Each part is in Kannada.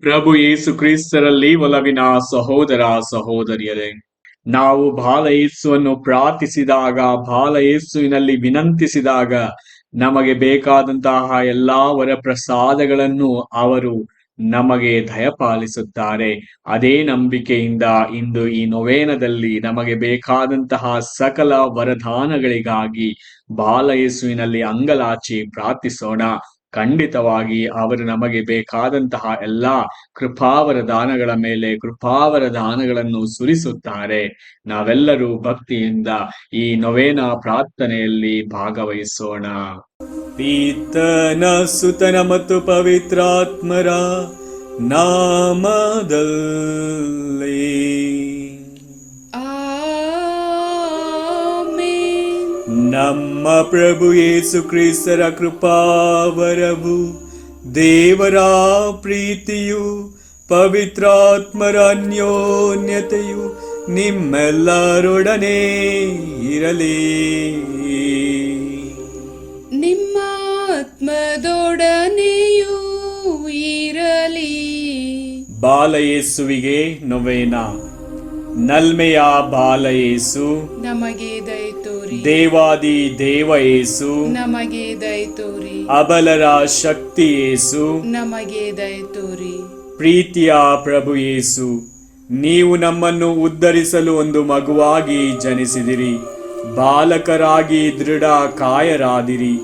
ಪ್ರಭು ಯೇಸು ಕ್ರಿಸ್ತರಲ್ಲಿ ಒಲವಿನ ಸಹೋದರ ಸಹೋದರಿಯರೇ, ನಾವು ಬಾಲ ಯೇಸುವನ್ನು ಪ್ರಾರ್ಥಿಸಿದಾಗ, ಬಾಲ ಯೇಸುವಿನಲ್ಲಿ ವಿನಂತಿಸಿದಾಗ ನಮಗೆ ಬೇಕಾದಂತಹ ಎಲ್ಲಾ ವರ ಪ್ರಸಾದಗಳನ್ನು ಅವರು ನಮಗೆ ದಯಪಾಲಿಸುತ್ತಾರೆ. ಅದೇ ನಂಬಿಕೆಯಿಂದ ಇಂದು ಈ ನೊವೇನದಲ್ಲಿ ನಮಗೆ ಬೇಕಾದಂತಹ ಸಕಲ ವರದಾನಗಳಿಗಾಗಿ ಬಾಲ ಯೇಸುವಿನಲ್ಲಿ ಅಂಗಲಾಚಿ ಪ್ರಾರ್ಥಿಸೋಣ. ಖಂಡಿತವಾಗಿ ಅವರು ನಮಗೆ ಬೇಕಾದಂತಹ ಎಲ್ಲಾ ಕೃಪಾವರ ದಾನಗಳ ಮೇಲೆ ಕೃಪಾವರ ದಾನಗಳನ್ನು ಸುರಿಸುತ್ತಾರೆ. ನಾವೆಲ್ಲರೂ ಭಕ್ತಿಯಿಂದ ಈ ನೊವೇನ ಪ್ರಾರ್ಥನೆಯಲ್ಲಿ ಭಾಗವಹಿಸೋಣ. ಪೀತನ ಸುತನ ಮತ್ತು ಪವಿತ್ರಾತ್ಮರ ನಾಮದಲ್ಲಿ. ನಮ್ಮ ಪ್ರಭು ಯೇಸು ಕ್ರಿಸ್ತರ ಕೃಪಾವರವು ದೇವರ ಪ್ರೀತಿಯು ಪವಿತ್ರಾತ್ಮರ ಅನ್ಯೋನ್ಯತೆಯು ನಿಮ್ಮೆಲ್ಲರೊಡನೆ ಇರಲಿ. ನಿಮ್ಮ ಆತ್ಮದೊಡನೆಯೂ ಇರಲಿ. ಬಾಲಯೇಸುವಿಗೆ ನೊವೇನ. ನಲ್ಮೆಯ ಬಾಲಯೇಸು. ನಮಗೆ ದೇವಾದಿ ದೇವ ಏಸು. ನಮಗೆ ದಯ ತೋರಿ. ಅಬಲರ ಶಕ್ತಿ ಯೇಸು ನಮಗೆ ದಯ ತೋರಿ. ಪ್ರೀತಿಯ ಪ್ರಭು ಯೇಸು ನೀವು ನಮ್ಮನ್ನು ಉದ್ಧರಿಸಲು ಒಂದು ಮಗುವಾಗಿ ಜನಿಸಿದಿರಿ. ಬಾಲಕರಾಗಿ ದೃಢ ಕಾಯರಾದಿರಿ.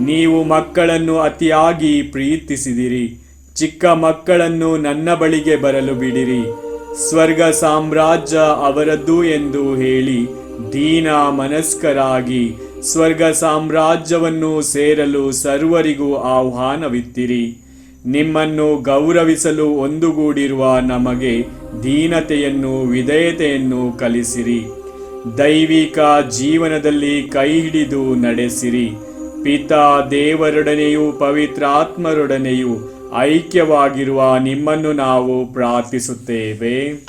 ನೀವು ಮಕ್ಕಳನ್ನು ಅತಿಯಾಗಿ ಪ್ರೀತಿಸಿದಿರಿ. ಚಿಕ್ಕ ಮಕ್ಕಳನ್ನು ನನ್ನ ಬಳಿಗೆ ಬರಲು ಬಿಡಿರಿ. ಸ್ವರ್ಗ ಸಾಮ್ರಾಜ್ಯ ಅವರದ್ದು ಎಂದು ಹೇಳಿ ದೀನ ಮನಸ್ಕರಾಗಿ ಸ್ವರ್ಗ ಸಾಮ್ರಾಜ್ಯವನ್ನು ಸೇರಲು ಸರ್ವರಿಗೂ ಆಹ್ವಾನವಿತ್ತಿರಿ. ನಿಮ್ಮನ್ನು ಗೌರವಿಸಲು ಒಂದುಗೂಡಿರುವ ನಮಗೆ ದೀನತೆಯನ್ನು ವಿಧೇಯತೆಯನ್ನು ಕಲಿಸಿರಿ. ದೈವಿಕ ಜೀವನದಲ್ಲಿ ಕೈ ಹಿಡಿದು ನಡೆಸಿರಿ. ಪಿತಾ ದೇವರೊಡನೆಯೂ ಪವಿತ್ರಾತ್ಮರೊಡನೆಯೂ ಐಕ್ಯವಾಗಿರುವ ನಿಮ್ಮನ್ನು ನಾವು ಪ್ರಾರ್ಥಿಸುತ್ತೇವೆ.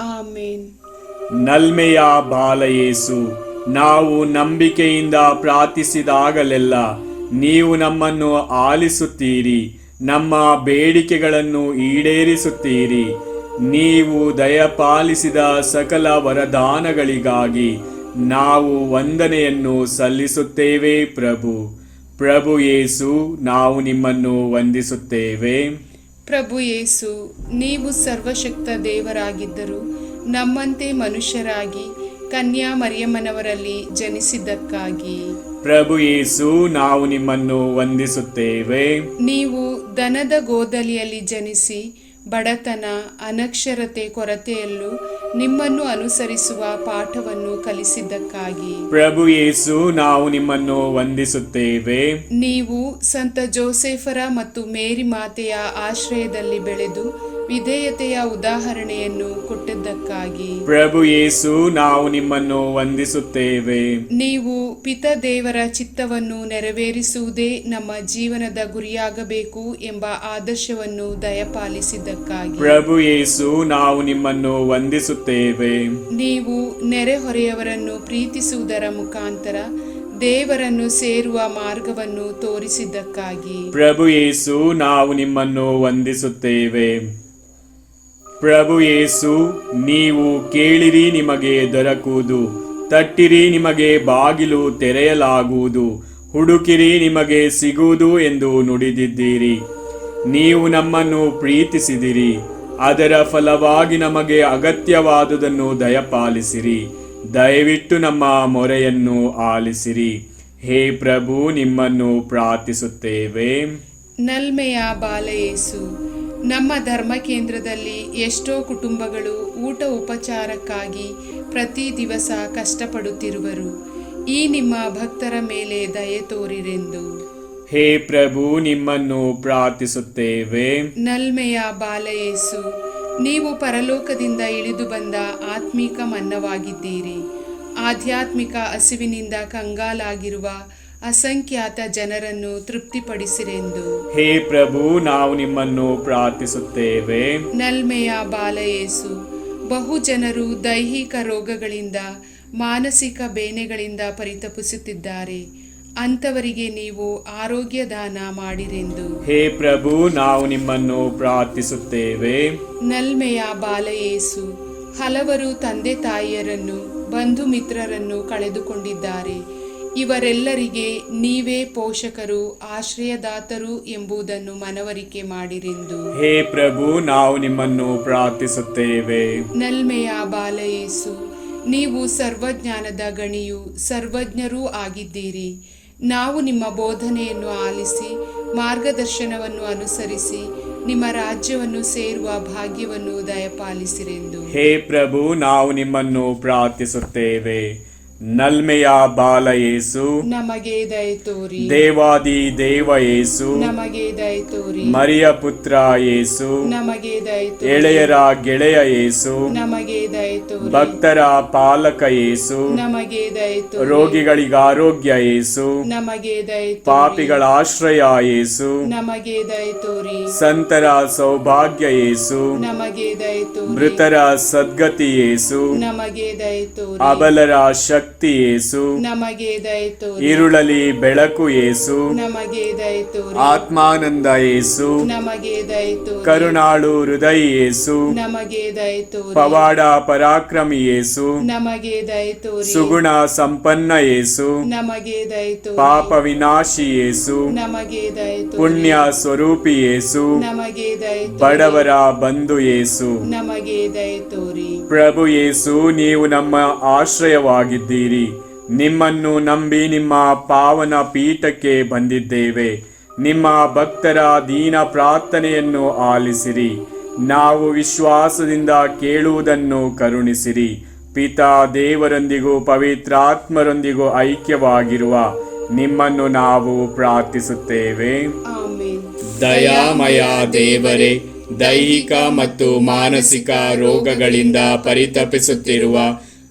ನಲ್ಮೆಯ ಬಾಲಯೇಸು ನಾವು ನಂಬಿಕೆಯಿಂದ ಪ್ರಾರ್ಥಿಸಿದಾಗಲೆಲ್ಲ ನೀವು ನಮ್ಮನ್ನು ಆಲಿಸುತ್ತೀರಿ, ನಮ್ಮ ಬೇಡಿಕೆಗಳನ್ನು ಈಡೇರಿಸುತ್ತೀರಿ. ನೀವು ದಯಪಾಲಿಸಿದ ಸಕಲ ವರದಾನಗಳಿಗಾಗಿ ನಾವು ವಂದನೆಯನ್ನು ಸಲ್ಲಿಸುತ್ತೇವೆ ಪ್ರಭು. ಪ್ರಭು ಯೇಸು, ನಾವು ನಿಮ್ಮನ್ನು ವಂದಿಸುತ್ತೇವೆ. ಪ್ರಭು ಯೇಸು, ನೀವು ಸರ್ವಶಕ್ತ ದೇವರಾಗಿದ್ದರು ನಮ್ಮಂತೆ ಮನುಷ್ಯರಾಗಿ ಕನ್ಯಾ ಮರಿಯಮ್ಮನವರಲ್ಲಿ ಜನಿಸಿದ್ದಕ್ಕಾಗಿ. ಪ್ರಭು ಯೇಸು ನಾವು ನಿಮ್ಮನ್ನು ವಂದಿಸುತ್ತೇವೆ. ನೀವು ದನದ ಗೋದಲಿಯಲ್ಲಿ ಜನಿಸಿ ಬಡತನ ಅನಕ್ಷರತೆ ಕೊರತೆಯಲ್ಲೂ ನಿಮ್ಮನ್ನು ಅನುಸರಿಸುವ ಪಾಠವನ್ನು ಕಲಿಸಿದ್ದಕ್ಕಾಗಿ. ಪ್ರಭು ಯೇಸು ನಾವು ನಿಮ್ಮನ್ನು ವಂದಿಸುತ್ತೇವೆ. ನೀವು ಸಂತ ಜೋಸೆಫರ ಮತ್ತು ಮೇರಿ ಮಾತೆಯ ಆಶ್ರಯದಲ್ಲಿ ಬೆಳೆದು ವಿಧೇಯತೆಯ ಉದಾಹರಣೆಯನ್ನು ಕೊಟ್ಟಿದ್ದಕ್ಕಾಗಿ ಪ್ರಭು ಯೇಸು ನಾವು ನಿಮ್ಮನ್ನು ವಂದಿಸುತ್ತೇವೆ. ನೀವು ಪಿತ ದೇವರ ಚಿತ್ತವನ್ನು ನೆರವೇರಿಸುವುದೇ ನಮ್ಮ ಜೀವನದ ಗುರಿಯಾಗಬೇಕು ಎಂಬ ಆದರ್ಶವನ್ನು ದಯಪಾಲಿಸಿದ್ದಕ್ಕಾಗಿ. ಪ್ರಭು ಯೇಸು ನಾವು ನಿಮ್ಮನ್ನು ವಂದಿಸುತ್ತೇವೆ. ನೀವು ನೆರೆಹೊರೆಯವರನ್ನು ಪ್ರೀತಿಸುವುದರ ಮುಖಾಂತರ ದೇವರನ್ನು ಸೇರುವ ಮಾರ್ಗವನ್ನು ತೋರಿಸಿದ್ದಕ್ಕಾಗಿ. ಪ್ರಭು ಯೇಸು ನಾವು ನಿಮ್ಮನ್ನು ವಂದಿಸುತ್ತೇವೆ. ಪ್ರಭು ಯೇಸು, ನೀವು ಕೇಳಿರಿ ನಿಮಗೆ ದೊರಕುವುದು, ತಟ್ಟಿರಿ ನಿಮಗೆ ಬಾಗಿಲು ತೆರೆಯಲಾಗುವುದು, ಹುಡುಕಿರಿ ನಿಮಗೆ ಸಿಗುವುದು ಎಂದು ನುಡಿದಿದ್ದೀರಿ. ನೀವು ನಮ್ಮನ್ನು ಪ್ರೀತಿಸಿದಿರಿ, ಅದರ ಫಲವಾಗಿ ನಮಗೆ ಅಗತ್ಯವಾದುದನ್ನು ದಯಪಾಲಿಸಿರಿ, ದಯವಿಟ್ಟು ನಮ್ಮ ಮೊರೆಯನ್ನು ಆಲಿಸಿರಿ. ಹೇ ಪ್ರಭು, ನಿಮ್ಮನ್ನು ಪ್ರಾರ್ಥಿಸುತ್ತೇವೆ. ನಲ್ಮೆಯ ಬಾಲಯೇಸು ನಮ್ಮ ಧರ್ಮ ಕೇಂದ್ರದಲ್ಲಿ ಎಷ್ಟೋ ಕುಟುಂಬಗಳು ಊಟ ಉಪಚಾರಕ್ಕಾಗಿ ಪ್ರತಿ ದಿವಸ ಕಷ್ಟಪಡುತ್ತಿರುವರು. ಈ ನಿಮ್ಮ ಭಕ್ತರ ಮೇಲೆ ದಯೆ ತೋರಿರೆಂದು. ಹೇ ಪ್ರಭು ನಿಮ್ಮನ್ನು ಪ್ರಾರ್ಥಿಸುತ್ತೇವೆ. ನಲ್ಮೆಯ ಬಾಲಯೇಸು ನೀವು ಪರಲೋಕದಿಂದ ಇಳಿದು ಬಂದ ಆತ್ಮಿಕ ಮನ್ನವಾಗಿದ್ದೀರಿ. ಆಧ್ಯಾತ್ಮಿಕ ಹಸಿವಿನಿಂದ ಕಂಗಾಲಾಗಿರುವ ಅಸಂಖ್ಯಾತ ಜನರನ್ನು ತೃಪ್ತಿಪಡಿಸಿರೆಂದು. ಹೇ ಪ್ರಭು ನಾವು ನಿಮ್ಮನ್ನು ಪ್ರಾರ್ಥಿಸುತ್ತೇವೆ. ನಲ್ಮೆಯ ಬಾಲಯೇಸು ಬಹು ಜನರು ದೈಹಿಕ ರೋಗಗಳಿಂದ ಮಾನಸಿಕ ಬೇನೆಗಳಿಂದ ಪರಿತಪಿಸುತ್ತಿದ್ದಾರೆ. ಅಂತವರಿಗೆ ನೀವು ಆರೋಗ್ಯ ದಾನ ಮಾಡಿರೆಂದು. ಹೇ ಪ್ರಭು ನಾವು ನಿಮ್ಮನ್ನು ಪ್ರಾರ್ಥಿಸುತ್ತೇವೆ. ನಲ್ಮೆಯ ಬಾಲಯೇಸು ಹಲವರು ತಂದೆ ತಾಯಿಯರನ್ನು ಬಂಧು ಮಿತ್ರರನ್ನು ಕಳೆದುಕೊಂಡಿದ್ದಾರೆ. ಇವರೆಲ್ಲರಿಗೆ ನೀವೇ ಪೋಷಕರು ಆಶ್ರಯದಾತರು ಎಂಬುದನ್ನು ಮನವರಿಕೆ ಮಾಡಿರೆಂದು. ಹೇ ಪ್ರಭು ನಾವು ನಿಮ್ಮನ್ನು ಪ್ರಾರ್ಥಿಸುತ್ತೇವೆ. ನಲ್ಮೆಯ ಬಾಲಯೇಸು ನೀವು ಸರ್ವಜ್ಞಾನದ ಗಣಿಯು ಸರ್ವಜ್ಞರೂ ಆಗಿದ್ದೀರಿ. ನಾವು ನಿಮ್ಮ ಬೋಧನೆಯನ್ನು ಆಲಿಸಿ ಮಾರ್ಗದರ್ಶನವನ್ನು ಅನುಸರಿಸಿ ನಿಮ್ಮ ರಾಜ್ಯವನ್ನು ಸೇರುವ ಭಾಗ್ಯವನ್ನು ದಯಪಾಲಿಸಿರೆಂದು. ಹೇ ಪ್ರಭು ನಾವು ನಿಮ್ಮನ್ನು ಪ್ರಾರ್ಥಿಸುತ್ತೇವೆ. ನಲ್ಮೆಯ ಬಾಲ ಯೇಸು ನಮಗೆ ದಯ ತೋರಿ. ದೇವಾದಿ ದೇವ ಯೇಸು ನಮಗೆ ದಯ ತೋರಿ. ಮರಿಯ ಪುತ್ರ ಯೇಸು ನಮಗೆ ದಯ ತೋರಿ. ಎಳೆಯರ ಗೆಳೆಯ ಯೇಸು ನಮಗೆ ದಯ ತೋರಿ. ಭಕ್ತರ ಪಾಲಕ ಯೇಸು ನಮಗೆ ದಯ ತೋರಿ. ರೋಗಿಗಳಿಗೆ ಆರೋಗ್ಯ ಯೇಸು ನಮಗೆ ದಯ ತೋರಿ. ಪಾಪಿಗಳ ಆಶ್ರಯ ಯೇಸು ನಮಗೆ ದಯ ತೋರಿ. ಸಂತರ ಸೌಭಾಗ್ಯ ಯೇಸು ನಮಗೆ ದಯ ತೋರಿ. ಮೃತರ ಸದ್ಗತಿ ಯೇಸು ನಮಗೆ ದಯ ತೋರಿ. ಅಬಲರ ಶಕ್ತಿ ಶಕ್ತಿ ಯೇಸು ನಮಗೆ ದಯತು ಈರುಳಲಿ ಬೆಳಕು ಏಸು. ನಮಗೆ ಆತ್ಮಾನಂದ ಏಸು. ನಮಗೆ ಕರುಣಾಳು ಹೃದಯ ಏಸು. ನಮಗೆ ಪವಾಡ ಪರಾಕ್ರಮಿ ಏಸು. ನಮಗೆ ಸುಗುಣ ಸಂಪನ್ನ ಯೇಸು ನಮಗೆ ದಯತು ಪಾಪ ವಿನಾಶಿ ಯೇಸು ನಮಗೆ ಪುಣ್ಯ ಸ್ವರೂಪಿ ಯೇಸು ನಮಗೆ ಬಡವರ ಬಂಧು ಏಸು. ನಮಗೆ ಪ್ರಭು ಯೇಸು ನೀವು ನಮ್ಮ ಆಶ್ರಯವಾಗಿದ್ದೀರಿ. ನಿಮ್ಮನ್ನು ನಂಬಿ ನಿಮ್ಮ ಪಾವನ ಪೀಠಕ್ಕೆ ಬಂದಿದ್ದೇವೆ. ನಿಮ್ಮ ಭಕ್ತರ ದೀನ ಪ್ರಾರ್ಥನೆಯನ್ನು ಆಲಿಸಿರಿ. ನಾವು ವಿಶ್ವಾಸದಿಂದ ಕೇಳುವುದನ್ನು ಕರುಣಿಸಿರಿ. ಪಿತಾ ದೇವರೊಂದಿಗೂ ಪವಿತ್ರಾತ್ಮರೊಂದಿಗೂ ಐಕ್ಯವಾಗಿರುವ ನಿಮ್ಮನ್ನು ನಾವು ಪ್ರಾರ್ಥಿಸುತ್ತೇವೆ. ಆಮೇನ್. ದಯಾಮಯ ದೇವರೇ ದೈಹಿಕ ಮತ್ತು ಮಾನಸಿಕ ರೋಗಗಳಿಂದ ಪರಿತಪಿಸುತ್ತಿರುವ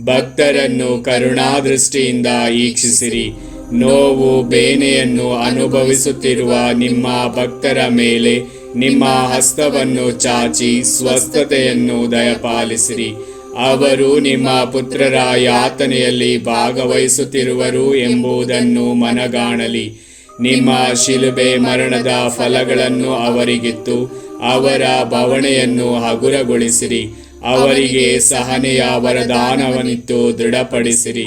ಭಕ್ತರನ್ನು ಕರುಣಾದೃಷ್ಟಿಯಿಂದ ಈಕ್ಷಿಸಿರಿ. ನೋವು, ಬೇನೆಯನ್ನು ಅನುಭವಿಸುತ್ತಿರುವ ನಿಮ್ಮ ಭಕ್ತರ ಮೇಲೆ ನಿಮ್ಮ ಹಸ್ತವನ್ನು ಚಾಚಿ ಸ್ವಸ್ಥತೆಯನ್ನು ದಯಪಾಲಿಸಿರಿ. ಅವರು ನಿಮ್ಮ ಪುತ್ರರ ಯಾತನೆಯಲ್ಲಿ ಭಾಗವಹಿಸುತ್ತಿರುವರು ಎಂಬುದನ್ನು ಮನಗಾಣಲಿ. ನಿಮ್ಮ ಶಿಲುಬೆ ಮರಣದ ಫಲಗಳನ್ನು ಅವರಿಗಿತ್ತು ಅವರ ಬವಣೆಯನ್ನು ಹಗುರಗೊಳಿಸಿರಿ. ಅವರಿಗೆ ಸಹನೆಯ ವರದಾನವನಿತ್ತು ದೃಢಪಡಿಸಿರಿ.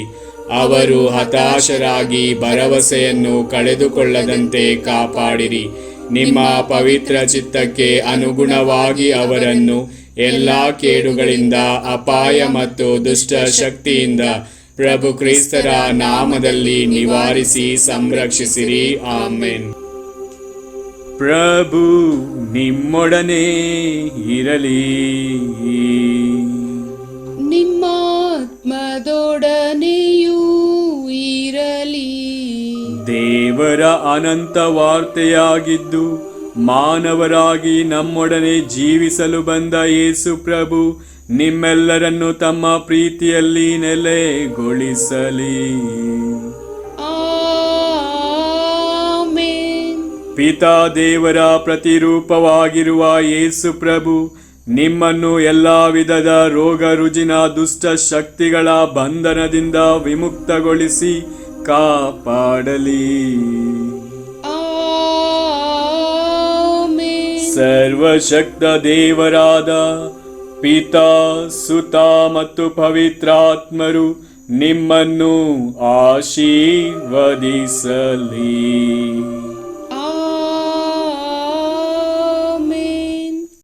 ಅವರು ಹತಾಶರಾಗಿ ಭರವಸೆಯನ್ನು ಕಳೆದುಕೊಳ್ಳದಂತೆ ಕಾಪಾಡಿರಿ. ನಿಮ್ಮ ಪವಿತ್ರ ಚಿತ್ತಕ್ಕೆ ಅನುಗುಣವಾಗಿ ಅವರನ್ನು ಎಲ್ಲಾ ಕೇಡುಗಳಿಂದ, ಅಪಾಯ ಮತ್ತು ದುಷ್ಟ ಶಕ್ತಿಯಿಂದ ಪ್ರಭು ಕ್ರಿಸ್ತರ ನಾಮದಲ್ಲಿ ನಿವಾರಿಸಿ ಸಂರಕ್ಷಿಸಿರಿ. ಆಮೆನ್. ಪ್ರಭು ನಿಮ್ಮೊಡನೆ ಇರಲಿ. ನಿಮ್ಮ ಆತ್ಮದೊಡನೆಯೂ ಇರಲಿ. ದೇವರ ಅನಂತ ವಾರ್ತೆಯಾಗಿದ್ದು ಮಾನವರಾಗಿ ನಮ್ಮೊಡನೆ ಜೀವಿಸಲು ಬಂದ ಯೇಸು ಪ್ರಭು ನಿಮ್ಮೆಲ್ಲರನ್ನು ತಮ್ಮ ಪ್ರೀತಿಯಲ್ಲಿ ನೆಲೆಗೊಳಿಸಲಿ. ಪಿತಾ ದೇವರ ಪ್ರತಿರೂಪವಾಗಿರುವ ಯೇಸು ಪ್ರಭು ನಿಮ್ಮನ್ನು ಎಲ್ಲ ವಿಧದ ರೋಗ ರುಜಿನ ದುಷ್ಟ ಶಕ್ತಿಗಳ ಬಂಧನದಿಂದ ವಿಮುಕ್ತಗೊಳಿಸಿ ಕಾಪಾಡಲಿ. ಸರ್ವಶಕ್ತ ದೇವರಾದ ಪಿತಾ ಸುತ ಮತ್ತು ಪವಿತ್ರಾತ್ಮರು ನಿಮ್ಮನ್ನು ಆಶೀರ್ವದಿಸಲಿ.